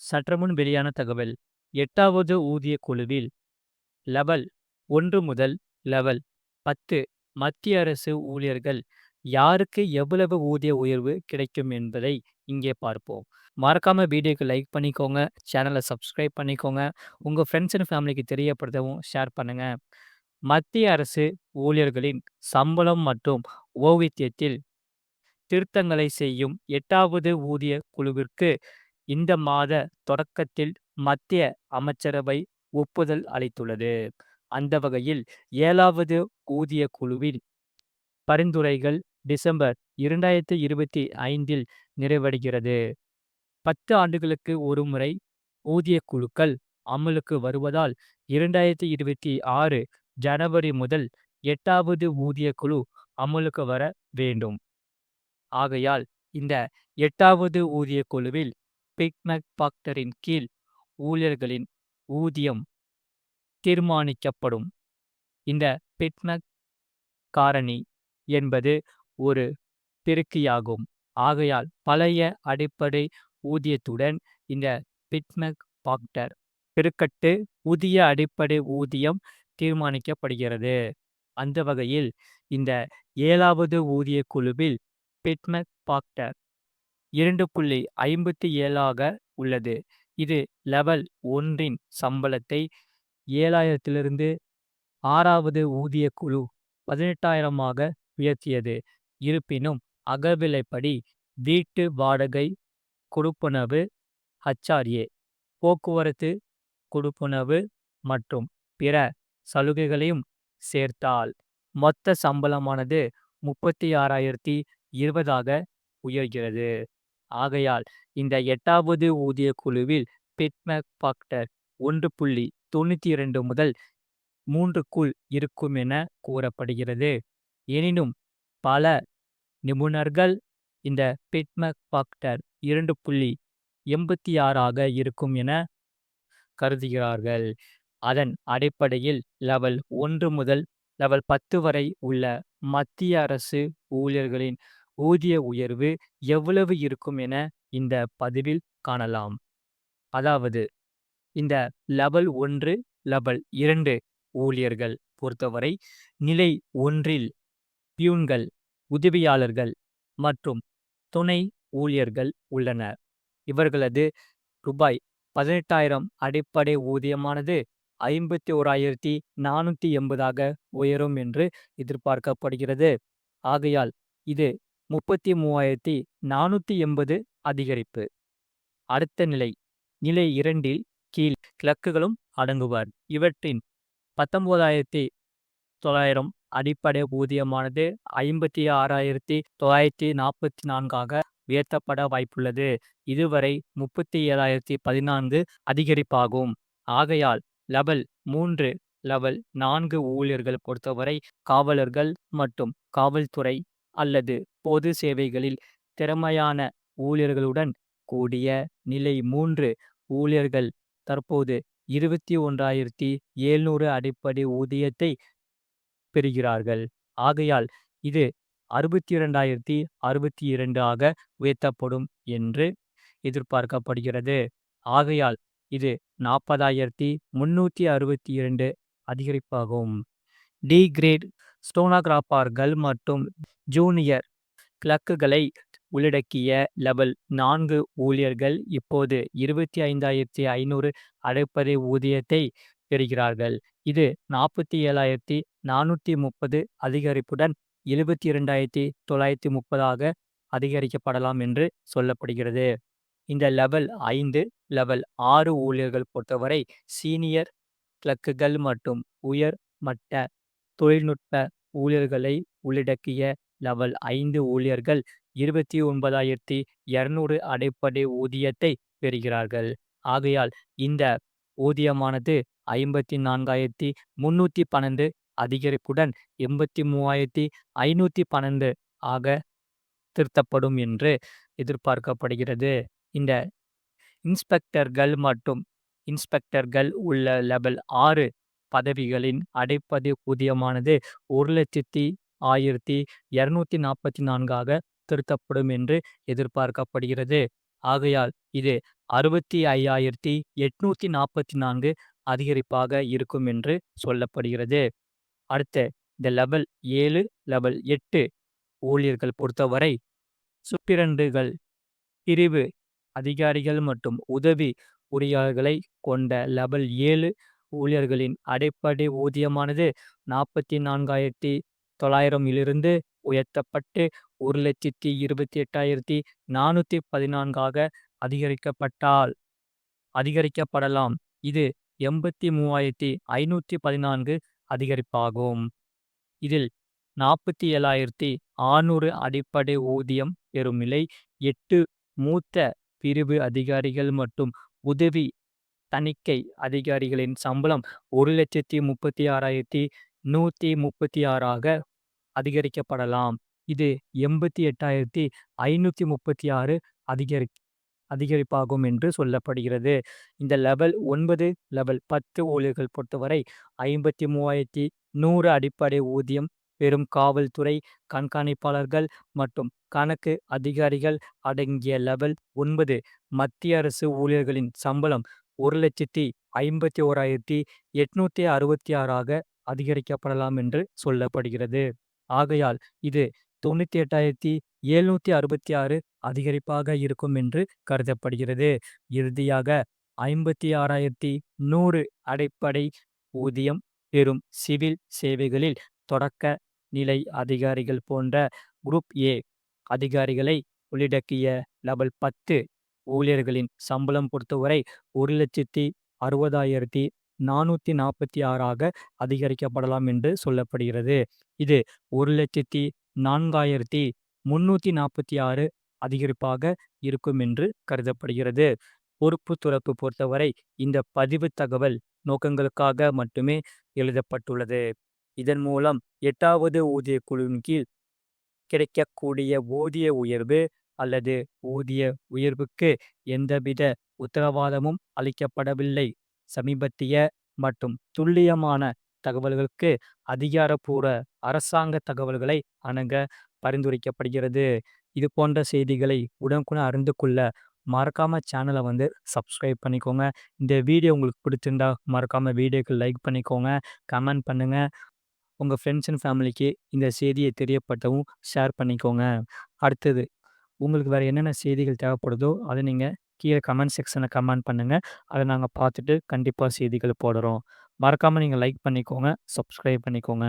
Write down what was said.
சற்றுமுன் வெளியான தகவல் எட்டாவது ஊதிய குழுவில் லெவல் ஒன்று முதல் லெவல் பத்து மத்திய அரசு ஊழியர்கள் யாருக்கு எவ்வளவு ஊதிய உயர்வு கிடைக்கும் என்பதை இங்கே பார்ப்போம். மறக்காம வீடியோக்கு லைக் பண்ணிக்கோங்க சேனலை சப்ஸ்கிரைப் பண்ணிக்கோங்க. உங்கள் ஃப்ரெண்ட்ஸ் அண்ட் ஃபேமிலிக்கு தெரியப்படுத்தவும் ஷேர் பண்ணுங்க. மத்திய அரசு ஊழியர்களின் சம்பளம் மற்றும் ஓவியத்தில் திருத்தங்களை செய்யும் எட்டாவது ஊதிய குழுவிற்கு இந்த மாத தொடக்கத்தில் மத்திய அமைச்சரவை ஒப்புதல் அளித்துள்ளது. அந்த வகையில் ஏழாவது ஊதிய குழுவின் பரிந்துரைகள் டிசம்பர் இரண்டாயிரத்தி இருபத்தி ஐந்தில் நிறைவடைகிறது. பத்து ஆண்டுகளுக்கு ஒருமுறை ஊதிய குழுக்கள் அமலுக்கு வருவதால் இரண்டாயிரத்தி இருபத்தி ஆறு ஜனவரி முதல் எட்டாவது ஊதிய குழு அமலுக்கு வர வேண்டும். ஆகையால் இந்த எட்டாவது ஊதிய குழுவில் பிக்மக் பாக்டரின் கீழ் ஊழியர்களின் ஊதியம் தீர்மானிக்கப்படும். இந்த பிட்மக் காரணி என்பது ஒரு பெருக்கியாகும். ஆகையால் பழைய அடிப்படை ஊதியத்துடன் இந்த பிட்மக் பாக்டர் பெருக்கட்டு புதிய அடிப்படை ஊதியம் தீர்மானிக்கப்படுகிறது. அந்த வகையில் இந்த ஏழாவது ஊதிய குழுவில் பிட்மக் பாக்டர் இரண்டு புள்ளி ஐம்பத்தி ஏழாக உள்ளது. இது லெவல் ஒன்றின் சம்பளத்தை ஏழாயிரத்திலிருந்து ஆறாவது ஊதிய குழு பதினெட்டாயிரமாக உயர்த்தியது. இருப்பினும் அகவிலைப்படி வீட்டு வாடகை கொடுப்பனவு ஹச்ஆர்ஏ போக்குவரத்து கொடுப்பனவு மற்றும் பிற சலுகைகளையும் சேர்த்தால் மொத்த சம்பளமானது முப்பத்தி ஆறாயிரத்தி இருபதாக உயர்கிறது. ஆகையால் இந்த எட்டாவது ஊதிய குழுவில் பிட்மேக் பாக்டர் ஒன்று புள்ளி தொண்ணூற்றி இரண்டு முதல் மூன்றுக்குள் இருக்கும் என கூறப்படுகிறது. எனினும் பல நிபுணர்கள் இந்த பிட்மேக் பாக்டர் இரண்டு புள்ளி எண்பத்தி ஆறாக இருக்கும் என கருதுகிறார்கள். அதன் அடிப்படையில் லெவல் ஒன்று முதல் லெவல் பத்து வரை உள்ள மத்திய அரசு ஊழியர்களின் ஊதிய உயர்வு எவ்வளவு இருக்கும் என இந்த பதிவில் காணலாம். அதாவது இந்த லெவல் ஒன்று லெவல் இரண்டு ஊழியர்கள் பொறுத்தவரை நிலை ஒன்றில் பியூன்கள் உதவியாளர்கள் மற்றும் துணை ஊழியர்கள் உள்ளனர். இவர்களது ரூபாய் பதினெட்டாயிரம் அடிப்படை ஊதியமானது ஐம்பத்தி ஓராயிரத்தி நானூற்றி எண்பதாக உயரும் என்று எதிர்பார்க்கப்படுகிறது. ஆகையால் இது முப்பத்தி மூவாயிரத்தி நானூற்றி எண்பது அதிகரிப்பு. அடுத்த நிலை நிலை இரண்டில் கீழ் கிழக்குகளும் அடங்குவார். இவற்றின் பத்தொன்பதாயிரத்தி தொள்ளாயிரம் அடிப்படை ஊதியமானது ஐம்பத்தி ஆறாயிரத்தி தொள்ளாயிரத்தி நாற்பத்தி நான்காக உயர்த்தப்பட வாய்ப்புள்ளது. இதுவரை முப்பத்தி ஏழாயிரத்தி பதினான்கு அதிகரிப்பாகும். ஆகையால் லெவல் மூன்று லெவல் நான்கு ஊழியர்கள் பொறுத்தவரை காவலர்கள் மற்றும் காவல்துறை அல்லது பொது சேவைகளில் திறமையான ஊழியர்களுடன் கூடிய நிலை மூன்று. ஊழியர்கள் தற்போது இருபத்தி ஒன்றாயிரத்தி எழுநூறு அடிப்படை ஊதியத்தை பெறுகிறார்கள். ஆகையால் இது அறுபத்தி இரண்டாயிரத்தி அறுபத்தி இரண்டு ஆக உயர்த்தப்படும் என்று எதிர்பார்க்கப்படுகிறது. ஆகையால் இது நாற்பதாயிரத்தி முன்னூற்றி அறுபத்தி இரண்டு அதிகரிப்பாகும். டி கிரேட் ஸ்டோனோகிராஃபர்கள் மற்றும் ஜூனியர் கிளக்குகளை உள்ளடக்கிய லெவல் நான்கு ஊழியர்கள் இப்போது இருபத்தி ஐந்தாயிரத்தி ஐநூறு அடைப்படை ஊதியத்தை பெறுகிறார்கள். இது நாற்பத்தி ஏழாயிரத்தி நானூற்றி முப்பது அதிகரிப்புடன் எழுபத்தி இரண்டாயிரத்தி தொள்ளாயிரத்தி முப்பதாக அதிகரிக்கப்படலாம் என்று சொல்லப்படுகிறது. இந்த லெவல் ஐந்து லெவல் ஆறு ஊழியர்கள் பொறுத்தவரை சீனியர் கிளக்குகள் மற்றும் உயர் மட்ட தொழில்நுட்ப ஊழியர்களை உள்ளடக்கிய லெவல் ஐந்து ஊழியர்கள் இருபத்தி ஒன்பதாயிரத்தி இருநூறு அடிப்படை ஊதியத்தை பெறுகிறார்கள். ஆகையால் இந்த ஊதியமானது ஐம்பத்தி நான்காயிரத்தி முன்னூற்றி பன்னெண்டு அதிகரிப்புடன் எண்பத்தி மூவாயிரத்தி ஐநூற்றி பன்னெண்டு ஆக திருத்தப்படும் என்று எதிர்பார்க்கப்படுகிறது. இந்த இன்ஸ்பெக்டர்கள் மற்றும் இன்ஸ்பெக்டர்கள் உள்ள லெவல் ஆறு பதவிகளின் அடைப்பது ஊதியமானது ஒரு லட்சத்தி ஆயிரத்தி இரநூத்தி நாற்பத்தி நான்காக திருத்தப்படும் என்று எதிர்பார்க்கப்படுகிறது. ஆகையால் இது அறுபத்தி ஐயாயிரத்தி எட்நூத்தி நாற்பத்தி நான்கு அதிகரிப்பாக இருக்கும் என்று சொல்லப்படுகிறது. அடுத்த இந்த லெவல் ஏழு லெவல் எட்டு ஊழியர்கள் பொறுத்தவரை சுப்பிரண்டுகள் பிரிவு அதிகாரிகள் மற்றும் உதவி பொறியாளர்களை கொண்ட லெவல் ஏழு ஊழியர்களின் அடிப்படை ஊதியமானது நாற்பத்தி நான்காயிரத்தி தொள்ளாயிரமிலிருந்து உயர்த்தப்பட்டு ஒரு லட்சத்தி இருபத்தி எட்டாயிரத்தி நானூற்றி பதினான்காக அதிகரிக்கப்பட்டால் அதிகரிக்கப்படலாம். இது எண்பத்தி மூவாயிரத்தி ஐநூற்றி பதினான்கு அதிகரிப்பாகும். இதில் நாற்பத்தி ஏழாயிரத்தி ஆறுநூறு அடிப்படை ஊதியம் பெறும் நிலை எட்டு மூத்த பிரிவு அதிகாரிகள் மற்றும் உதவி தணிக்கை அதிகாரிகளின் சம்பளம் ஒரு லட்சத்தி முப்பத்தி ஆறாயிரத்தி நூற்றி முப்பத்தி ஆறாக அதிகரிக்கப்படலாம். இது எண்பத்தி எட்டாயிரத்தி ஐநூற்றி முப்பத்தி ஆறு அதிகரி அதிகரிப்பாகும் என்று சொல்லப்படுகிறது. இந்த லெவல் ஒன்பது லெவல் பத்து ஊழியர்கள் பொறுத்தவரை ஐம்பத்தி மூவாயிரத்தி நூறு அடிப்படை ஊதியம் பெரும் காவல்துறை கண்காணிப்பாளர்கள் மற்றும் கணக்கு அதிகாரிகள் அடங்கிய லெவல் ஒன்பது மத்திய அரசு ஊழியர்களின் சம்பளம் ஒரு லட்சத்தி ஐம்பத்தி ஓராயிரத்தி எட்நூத்தி அறுபத்தி ஆறாக அதிகரிக்கப்படலாம் என்று சொல்லப்படுகிறது. ஆகையால் இது தொண்ணூத்தி எட்டாயிரத்தி எழுநூத்தி அறுபத்தி ஆறு அதிகரிப்பாக இருக்கும் என்று கருதப்படுகிறது. இறுதியாக ஐம்பத்தி ஆறாயிரத்தி நூறு அடிப்படை ஊதியம் பெறும் சிவில் சேவைகளில் தொடக்க நிலை அதிகாரிகள் போன்ற குரூப் ஏ அதிகாரிகளை உள்ளடக்கிய லெவல் பத்து ஊழியர்களின் சம்பளம் பொறுத்தவரை ஒரு லட்சத்தி அறுபதாயிரத்தி நானூற்றி நாற்பத்தி ஆறாக அதிகரிக்கப்படலாம் என்று சொல்லப்படுகிறது. இது ஒரு லட்சத்தி நான்காயிரத்தி முன்னூற்றி நாற்பத்தி ஆறு அதிகரிப்பாக இருக்கும் என்று கருதப்படுகிறது. பொறுப்பு துறப்பு பொறுத்தவரை இந்த பதிவு தகவல் நோக்கங்களுக்காக மட்டுமே எழுதப்பட்டுள்ளது. இதன் மூலம் எட்டாவது ஊதிய குழுவின் கீழ் கிடைக்கக்கூடிய ஊதிய உயர்வு அல்லது ஊதிய உயர்வுக்கு எந்தவித உத்தரவாதமும் அளிக்கப்படவில்லை. சமீபத்திய மற்றும் துல்லியமான தகவல்களுக்கு அதிகாரப்பூர்வ அரசாங்க தகவல்களை அணுக பரிந்துரைக்கப்படுகிறது. இது போன்ற செய்திகளை உடனுக்குடன் அறிந்து கொள்ள மறக்காம சேனலை வந்து சப்ஸ்கிரைப் பண்ணிக்கோங்க. இந்த வீடியோ உங்களுக்கு பிடிச்சிருந்தா மறக்காம வீடியோக்கு லைக் பண்ணிக்கோங்க. கமெண்ட் பண்ணுங்க. உங்கள் ஃப்ரெண்ட்ஸ் அண்ட் ஃபேமிலிக்கு இந்த செய்தியை தெரியப்பட்டவும் ஷேர் பண்ணிக்கோங்க. அடுத்தது உங்களுக்கு வேறு என்னென்ன செய்திகள் தேவைப்படுதோ அதை நீங்கள் கீழே கமெண்ட் செக்ஷனில் கமெண்ட் பண்ணுங்கள் அதை நாங்கள் பார்த்துட்டு கண்டிப்பாக செய்திகள் போடுறோம். மறக்காமல் நீங்கள் லைக் பண்ணிக்கோங்க சப்ஸ்கிரைப் பண்ணிக்கோங்க.